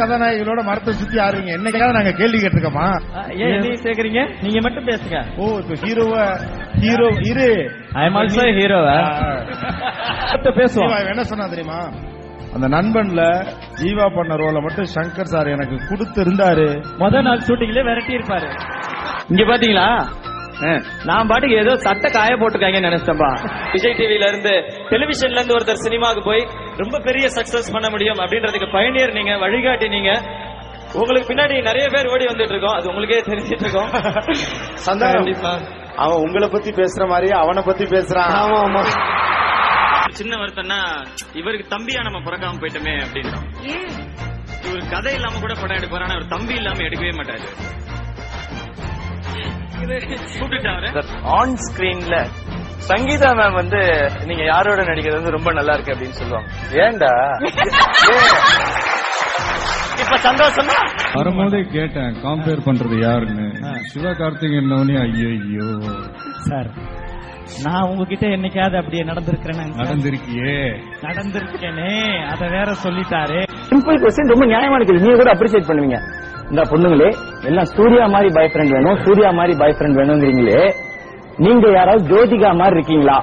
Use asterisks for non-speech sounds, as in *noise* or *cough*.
கதாநாயகிகளோட மரத்தை சுத்தி ஆடுறீங்க. என்னைக்காவது நாங்க கேள்வி கேட்டிருக்கோமா? ஏன் நீ சேர்க்கறீங்க நீங்க மட்டும் பேசுங்க. ஓ இப்ப ஹீரோவ ஹீரோ இரு. ஐ எம் ஆல்சோ ஹீரோவா பேசுவோம். என்ன சொன்னா தெரியுமா? அந்த நண்பன்ல ஜீவா பண்ண ரோல மட்டும் சங்கர் சார் எனக்கு கொடுத்து இருந்தாரு முத நாள் ஷூட்டிங்ல விரட்டி இருப்பாரு இங்க பாத்தீங்களா? நான் பாட்டுக்கு ஏதோ சட்டை காய போட்டுருக்காங்கன்னு நினைச்சேன்பா விஜய் டிவில இருந்து டெலிவிஷன்ல இருந்து ஒருத்தர் சினிமாவுக்கு போய் ரொம்ப பெரிய சக்சஸ் பண்ண முடியும் அப்படின்றதுக்கு பயணியர் நீங்க வழிகாட்டி நீங்க. உங்களுக்கு பின்னாடி நிறைய பேர் ஓடி வந்துட்டு இருக்கோம். அது உங்களுக்கே தெரிஞ்சிட்டு இருக்கோம். *laughs* கண்டிப்பா. அவன் உங்களை பத்தி பேசுற மாதிரி அவனை பத்தி பேசுறான். ஆமா ஆமா. சின்ன வருத்தம்னா இவருக்கு தம்பியா நம்ம பிறக்காம போயிட்டோமே அப்படின்னு இவர் கதை இல்லாம கூட படம் எடுப்பாரு ஆனா இவர் தம்பி இல்லாம எடுக்கவே மாட்டாரு. கூப்பிட்டுட்டாரு. ஆன் ஸ்கிரீன்ல சங்கீதா மேம் வந்து நீங்க யாரோட நடிக்கிறது வந்து ரொம்ப நல்லா இருக்கு அப்படின்னு சொல்லுவாங்க. ஏன்டா? இப்ப சந்தோஷமா? வரும்போதே கேட்டேன் காம்பேர் பண்றது யாருன்னு. சிவகார்த்திகேயன் ஐயோ ஐயோ சார் நான் உங்ககிட்ட என்னைக்காவது அப்படியே நடந்திருக்கிறேன் நடந்திருக்கியே. நடந்திருக்கேனே அத வேற சொல்லிட்டாரு. சிம்பிள் கொஸ்டின் ரொம்ப நியாயமான கேள்வி. நீங்க கூட அப்ரிசியேட் பண்ணுவீங்க. இந்த பொண்ணுங்களே எல்லாம் சூர்யா மாதிரி பாய் ஃப்ரெண்ட் வேணும் சூர்யா மாதிரி பாய் ஃப்ரெண்ட் வேணுங்கிறீங்களே. நீங்க யாராவது ஜோதிகா மாதிரி இருக்கீங்களா?